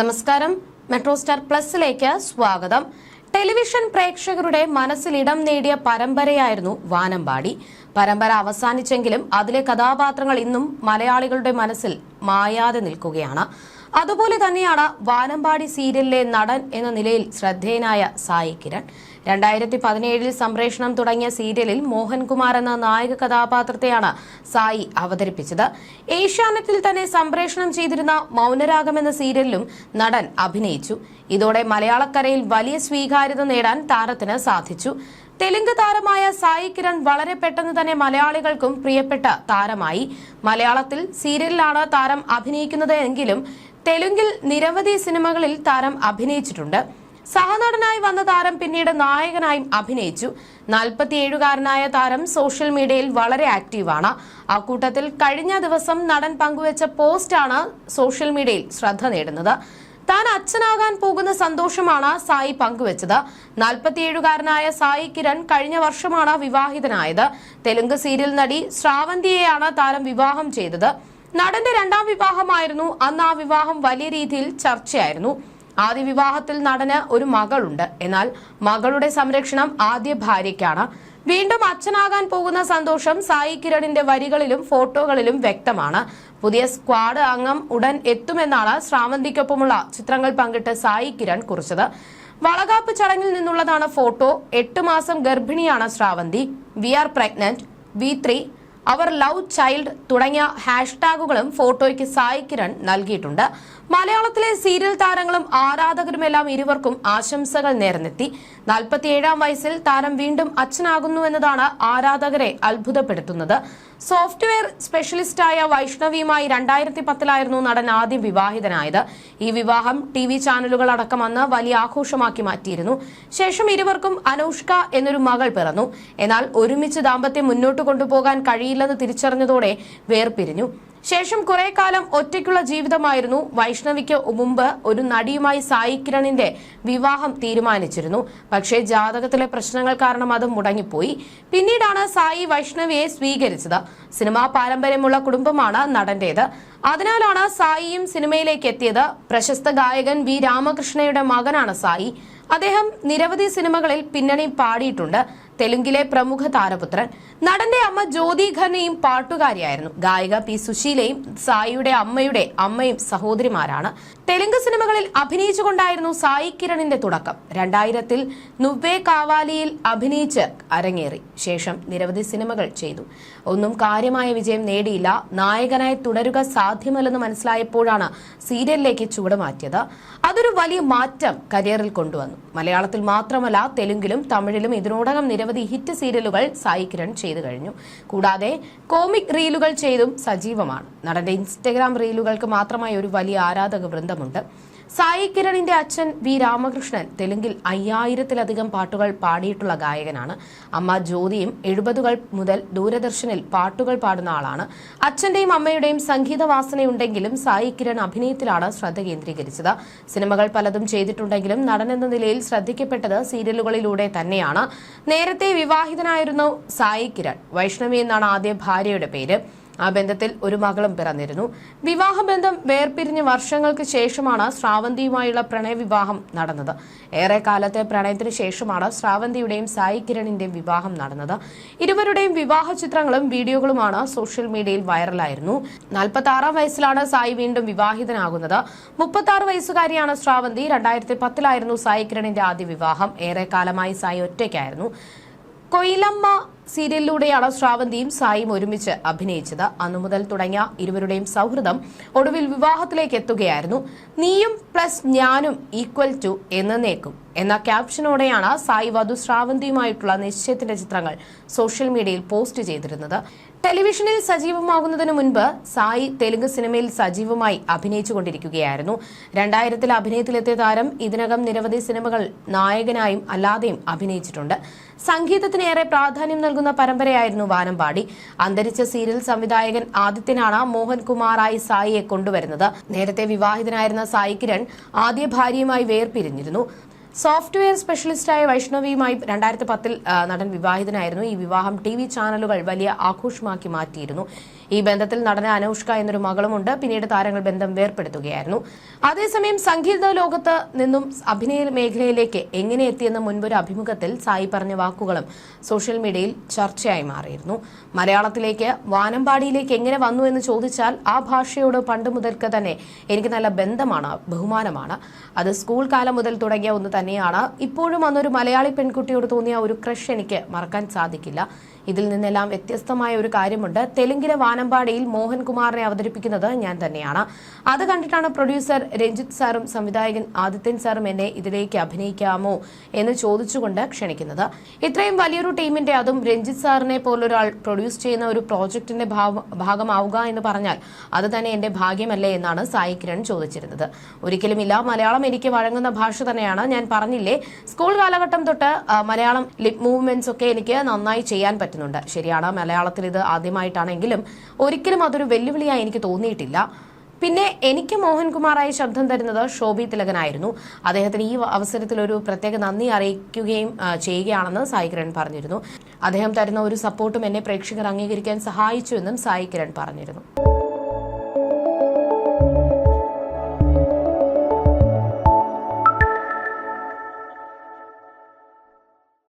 നമസ്കാരം. Metro star പ്ലസിലേക്ക് സ്വാഗതം. Television പ്രേക്ഷകരുടെ മനസ്സിൽ ഇടം നേടിയ പരമ്പരയായിരുന്നു വാനമ്പാടി. പരമ്പര അവസാനിച്ചെങ്കിലും അതിലെ കഥാപാത്രങ്ങൾ ഇന്നും മലയാളികളുടെ മനസ്സിൽ മായാതെ നിൽക്കുകയാണ്. അതുപോലെ തന്നെയാണ് വാനമ്പാടി സീരിയലിലെ നടൻ എന്ന നിലയിൽ ശ്രദ്ധേയനായ സായി കിരൺ. രണ്ടായിരത്തി പതിനേഴിൽ സംപ്രേഷണം തുടങ്ങിയ സീരിയലിൽ മോഹൻകുമാർ എന്ന നായക കഥാപാത്രത്തെയാണ് സായി അവതരിപ്പിച്ചത്. ഏഷ്യാനെറ്റിൽ തന്നെ സംപ്രേഷണം ചെയ്തിരുന്ന മൗനരാഗം എന്ന സീരിയലിലും നടൻ അഭിനയിച്ചു. ഇതോടെ മലയാളക്കരയിൽ വലിയ സ്വീകാര്യത നേടാൻ താരത്തിന് സാധിച്ചു. തെലുങ്ക് താരമായ സായി കിരൺ വളരെ പെട്ടെന്ന് തന്നെ മലയാളികൾക്കും പ്രിയപ്പെട്ട താരമായി. മലയാളത്തിൽ സീരിയലിലാണ് താരം അഭിനയിക്കുന്നത് എങ്കിലും തെലുങ്കിൽ നിരവധി സിനിമകളിൽ താരം അഭിനയിച്ചിട്ടുണ്ട്. സഹനടനായി വന്ന താരം പിന്നീട് നായകനായും അഭിനയിച്ചു. നാൽപ്പത്തിയേഴുകാരനായ താരം സോഷ്യൽ മീഡിയയിൽ വളരെ ആക്റ്റീവാണ്. അക്കൂട്ടത്തിൽ കഴിഞ്ഞ ദിവസം നടൻ പങ്കുവച്ച പോസ്റ്റാണ് സോഷ്യൽ മീഡിയയിൽ ശ്രദ്ധ നേടുന്നത്. താൻ അച്ഛനാകാൻ പോകുന്ന സന്തോഷമാണ് സായി പങ്കുവച്ചത്. നാൽപ്പത്തിയേഴുകാരനായ സായി കിരൺ കഴിഞ്ഞ വർഷമാണ് വിവാഹിതനായത്. തെലുങ്ക് സീരിയൽ നടി ശ്രാവന്തിയെയാണ് താരം വിവാഹം ചെയ്തത്. നടന്റെ രണ്ടാം വിവാഹമായിരുന്നു. അന്ന് ആ വിവാഹം വലിയ രീതിയിൽ ചർച്ചയായിരുന്നു. ആദ്യ വിവാഹത്തിൽ നടന് ഒരു മകളുണ്ട്. എന്നാൽ മകളുടെ സംരക്ഷണം ആദ്യ ഭാര്യയ്ക്കാണ്. വീണ്ടും അച്ഛനാകാൻ പോകുന്ന സന്തോഷം സായി കിരണിന്റെ വരികളിലും ഫോട്ടോകളിലും വ്യക്തമാണ്. പുതിയ സ്ക്വാഡ് അംഗം ഉടൻ എത്തുമെന്നാണ് ശ്രാവന്തിക്കൊപ്പമുള്ള ചിത്രങ്ങൾ പങ്കിട്ട് സായി കിരൺ കുറിച്ചത്. വളകാപ്പ് ചടങ്ങിൽ നിന്നുള്ളതാണ് ഫോട്ടോ. എട്ട് മാസം ഗർഭിണിയാണ് Shravanthi. We are pregnant. We three our love child തുടങ്ങിയ ഹാഷ്ടാഗുകളും ഫോട്ടോയ്ക്ക് സായി കിരൺ നൽകിയിട്ടുണ്ട്. മലയാളത്തിലെ സീരിയൽ താരങ്ങളും ആരാധകരുമെല്ലാം ഇരുവർക്കും ആശംസകൾ നേർന്നെത്തി. നാൽപ്പത്തിയേഴാം വയസ്സിൽ താരം വീണ്ടും അച്ഛനാകുന്നു എന്നതാണ് ആരാധകരെ അത്ഭുതപ്പെടുത്തുന്നത്. സോഫ്റ്റ്വെയർ സ്പെഷ്യലിസ്റ്റായ വൈഷ്ണവിയുമായി രണ്ടായിരത്തി പത്തിലായിരുന്നു നടൻ ആദ്യം വിവാഹിതനായത്. ഈ വിവാഹം ടി വി ചാനലുകൾ അടക്കമെന്ന് വലിയ ആഘോഷമാക്കി മാറ്റിയിരുന്നു. ശേഷം ഇരുവർക്കും അനൗഷ്ക എന്നൊരു മകൾ പിറന്നു. എന്നാൽ ഒരുമിച്ച് ദാമ്പത്യം മുന്നോട്ട് കൊണ്ടുപോകാൻ കഴിയില്ലെന്ന് തിരിച്ചറിഞ്ഞതോടെ വേർപിരിഞ്ഞു. ശേഷം കുറെ കാലം ഒറ്റയ്ക്കുള്ള ജീവിതമായിരുന്നു. വൈഷ്ണവിക്ക് മുമ്പ് ഒരു നടിയുമായി സായി കിരണിന്റെ വിവാഹം തീരുമാനിച്ചിരുന്നു. പക്ഷേ ജാതകത്തിലെ പ്രശ്നങ്ങൾ കാരണം അത് മുടങ്ങിപ്പോയി. പിന്നീടാണ് സായി വൈഷ്ണവിയെ സ്വീകരിച്ചത്. സിനിമാ പാരമ്പര്യമുള്ള കുടുംബമാണ് നടന്റേത്. അതിനാലാണ് സായിയും സിനിമയിലേക്ക് എത്തിയത്. പ്രശസ്ത ഗായകൻ വി രാമകൃഷ്ണയുടെ മകനാണ് സായി. അദ്ദേഹം നിരവധി സിനിമകളിൽ പിന്നണി പാടിയിട്ടുണ്ട്. തെലുങ്കിലെ പ്രമുഖ താരപുത്രൻ. നടന്റെ അമ്മ ജ്യോതി ഖന്നയും പാട്ടുകാരിയായിരുന്നു. ഗായിക പി സുശീലയും സായിയുടെ അമ്മയുടെ അമ്മയും സഹോദരിമാരാണ്. തെലുങ്ക് സിനിമകളിൽ അഭിനയിച്ചുകൊണ്ടായിരുന്നു സായി കിരണിന്റെ തുടക്കം. രണ്ടായിരത്തിൽ നുവേ കാവാലിയിൽ അഭിനയിച്ച് അരങ്ങേറി. ശേഷം നിരവധി സിനിമകൾ ചെയ്തു. ഒന്നും കാര്യമായ വിജയം നേടിയില്ല. നായകനായി തുടരുക സാധ്യമല്ലെന്ന് മനസ്സിലായപ്പോഴാണ് സീരിയലിലേക്ക് ചുവടുമാറ്റിയത് അതൊരു വലിയ മാറ്റം കരിയറിൽ കൊണ്ടുവന്നു. മലയാളത്തിൽ മാത്രമല്ല തെലുങ്കിലും തമിഴിലും ഇതിനോടകം നിരവധി ഹിറ്റ് സീരിയലുകൾ സായി കിരൺ ചെയ്തു കഴിഞ്ഞു. കൂടാതെ കോമിക് റീലുകൾ ചെയ്തും സജീവമാണ്. നടന്റെ ഇൻസ്റ്റഗ്രാം റീലുകൾക്ക് മാത്രമായി ഒരു വലിയ ആരാധക വൃന്ദമുണ്ട് സായി കിരണിന്റെ അച്ഛൻ വി രാമകൃഷ്ണൻ. തെലുങ്കിൽ അയ്യായിരത്തിലധികം പാട്ടുകൾ പാടിയിട്ടുള്ള ഗായകനാണ്. അമ്മ ജ്യോതിയും എഴുപതുകൾ മുതൽ ദൂരദർശനിൽ പാട്ടുകൾ പാടുന്ന ആളാണ്. അച്ഛന്റെയും അമ്മയുടെയും സംഗീത വാസനയുണ്ടെങ്കിലും സായി കിരൺ അഭിനയത്തിലാണ് ശ്രദ്ധ കേന്ദ്രീകരിച്ചത്. സിനിമകൾ പലതും ചെയ്തിട്ടുണ്ടെങ്കിലും നടൻ എന്ന നിലയിൽ ശ്രദ്ധിക്കപ്പെട്ടത് സീരിയലുകളിലൂടെ തന്നെയാണ്. നേരത്തെ വിവാഹിതനായിരുന്നു സായി കിരൺ. വൈഷ്ണവി എന്നാണ് ആദ്യ ഭാര്യയുടെ പേര്. ആ ബന്ധത്തിൽ ഒരു മകളും പിറന്നിരുന്നു. വിവാഹബന്ധം വേർപിരിഞ്ഞ് വർഷങ്ങൾക്ക് ശേഷമാണ് ശ്രാവന്തിയുമായുള്ള പ്രണയവിവാഹം നടന്നത്. ഏറെ കാലത്തെ പ്രണയത്തിന് ശേഷമാണ് ശ്രാവന്തിയുടെയും സായി കിരണിന്റെയും വിവാഹം നടന്നത്. ഇരുവരുടെയും വിവാഹ ചിത്രങ്ങളും വീഡിയോകളുമാണ് സോഷ്യൽ മീഡിയയിൽ വൈറലായിരുന്നു. നാൽപ്പത്തി ആറാം വയസ്സിലാണ് സായി വീണ്ടും വിവാഹിതനാകുന്നത്. മുപ്പത്തി ആറ് വയസ്സുകാരിയാണ് ശ്രാവന്തി. രണ്ടായിരത്തി പത്തിലായിരുന്നു സായി കിരണിന്റെ ആദ്യ വിവാഹം. ഏറെ കാലമായി സായി ഒറ്റയ്ക്കായിരുന്നു. കൊയിലമ്മ സീരിയലിലൂടെയാണ് ശ്രാവന്തിയും സായിയും ഒരുമിച്ച് അഭിനയിച്ചത്. അന്നു മുതൽ തുടങ്ങിയ ഇരുവരുടെയും സൗഹൃദം ഒടുവിൽ വിവാഹത്തിലേക്ക് എത്തുകയായിരുന്നു. നീയും പ്ലസ് ഞാനും ഈക്വൽ ടു എന്നേക്കും എന്ന ക്യാപ്ഷനോടെയാണ് സായി വധു ശ്രാവന്തിയുമായിട്ടുള്ള നിശ്ചയത്തിന്റെ ചിത്രങ്ങൾ സോഷ്യൽ മീഡിയയിൽ പോസ്റ്റ് ചെയ്തിരുന്നത്. ടെലിവിഷനിൽ സജീവമാകുന്നതിന് മുൻപ് സായി തെലുങ്ക് സിനിമയിൽ സജീവമായി അഭിനയിച്ചുകൊണ്ടിരിക്കുകയായിരുന്നു രണ്ടായിരത്തിൽ അഭിനയത്തിലെത്തിയ താരം ഇതിനകം നിരവധി സിനിമകൾ നായകനായും അല്ലാതെയും അഭിനയിച്ചിട്ടുണ്ട്. സംഗീതത്തിന് ഏറെ പ്രാധാന്യം നൽകുന്ന പരമ്പരയായിരുന്നു വാനമ്പാടി. അന്തരിച്ച സീരിയൽ സംവിധായകൻ ആദിത്യനാണ് മോഹൻകുമാറായി സായിയെ കൊണ്ടുവരുന്നത്. നേരത്തെ വിവാഹിതനായിരുന്ന സായി കിരൺ ആദ്യ ഭാര്യയുമായി വേർപിരിഞ്ഞിരുന്നു. സോഫ്റ്റ്വെയർ സ്പെഷ്യലിസ്റ്റായ വൈഷ്ണവിയുമായി രണ്ടായിരത്തി പത്തിൽ നടൻ വിവാഹിതനായിരുന്നു. ഈ വിവാഹം ടി ചാനലുകൾ വലിയ ആഘോഷമാക്കി മാറ്റിയിരുന്നു. ഈ ബന്ധത്തിൽ നടന അനൗഷ്ക എന്നൊരു മകളുമുണ്ട് പിന്നീട് താരങ്ങൾ ബന്ധം വേർപ്പെടുത്തുകയായിരുന്നു. അതേസമയം സംഗീത ലോകത്ത് നിന്നും അഭിനയ മേഖലയിലേക്ക് എങ്ങനെ എത്തിയെന്ന മുൻപൊരു അഭിമുഖത്തിൽ സായി പറഞ്ഞ വാക്കുകളും സോഷ്യൽ മീഡിയയിൽ ചർച്ചയായി മാറിയിരുന്നു. മലയാളത്തിലേക്ക് വാനമ്പാടിയിലേക്ക് എങ്ങനെ വന്നു എന്ന് ചോദിച്ചാൽ ആ ഭാഷയോട് പണ്ട് മുതൽക്ക് തന്നെ എനിക്ക് നല്ല ബന്ധമാണ് ബഹുമാനമാണ്. അത് സ്കൂൾ കാലം മുതൽ തുടങ്ങിയ ഒന്ന് തന്നെയാണ്. ഇപ്പോഴും അന്നൊരു മലയാളി പെൺകുട്ടിയോട് തോന്നിയ ഒരു ക്രഷ് എനിക്ക് മറക്കാൻ സാധിക്കില്ല. ഇതിൽ നിന്നെല്ലാം വ്യത്യസ്തമായ ഒരു കാര്യമുണ്ട്. തെലുങ്കിലെ വാനമ്പാടിയിൽ മോഹൻകുമാറിനെ അവതരിപ്പിക്കുന്നത് ഞാൻ തന്നെയാണ്. അത് കണ്ടിട്ടാണ് പ്രൊഡ്യൂസർ രഞ്ജിത്ത് സാറും സംവിധായകൻ ആദിത്യൻ സാറും എന്നെ ഇതിലേക്ക് അഭിനയിക്കാമോ എന്ന് ചോദിച്ചുകൊണ്ട് ക്ഷണിക്കുന്നത്. ഇത്രയും വലിയൊരു ടീമിന്റെ അതും രഞ്ജിത്ത് സാറിനെ പോലൊരാൾ പ്രൊഡ്യൂസ് ചെയ്യുന്ന ഒരു പ്രോജക്ടിന്റെ ഭാവ- ഭാഗമാവുക എന്ന് പറഞ്ഞാൽ അത് തന്നെ എന്റെ ഭാഗ്യമല്ലേ എന്നാണ് സായി കിരൺ ചോദിച്ചിരുന്നത്. ഒരിക്കലുമില്ല മലയാളം എനിക്ക് വഴങ്ങുന്ന ഭാഷ തന്നെയാണ്. ഞാൻ പറഞ്ഞില്ലേ സ്കൂൾ കാലഘട്ടം തൊട്ട് മലയാളം ലിപ് മൂവ്മെന്റ്സ് ഒക്കെ എനിക്ക് നന്നായി ചെയ്യാൻ പറ്റുന്നുണ്ട്. ശരിയാണ് മലയാളത്തിൽ ഇത് ആദ്യമായിട്ടാണെങ്കിലും ഒരിക്കലും അതൊരു വെല്ലുവിളിയായി എനിക്ക് തോന്നിയിട്ടില്ല. പിന്നെ എനിക്ക് മോഹൻകുമാറായി ശബ്ദം തരുന്നത് ശോഭി തിലകനായിരുന്നു. അദ്ദേഹത്തിന് ഈ അവസരത്തിൽ ഒരു പ്രത്യേക നന്ദി അറിയിക്കുകയും ചെയ്യുകയാണെന്ന് സായി കിരൺ പറഞ്ഞിരുന്നു. അദ്ദേഹം തരുന്ന ഒരു സപ്പോർട്ടും എന്നെ പ്രേക്ഷകർ അംഗീകരിക്കാൻ സഹായിച്ചു എന്നും സായി കിരൺ പറഞ്ഞിരുന്നു.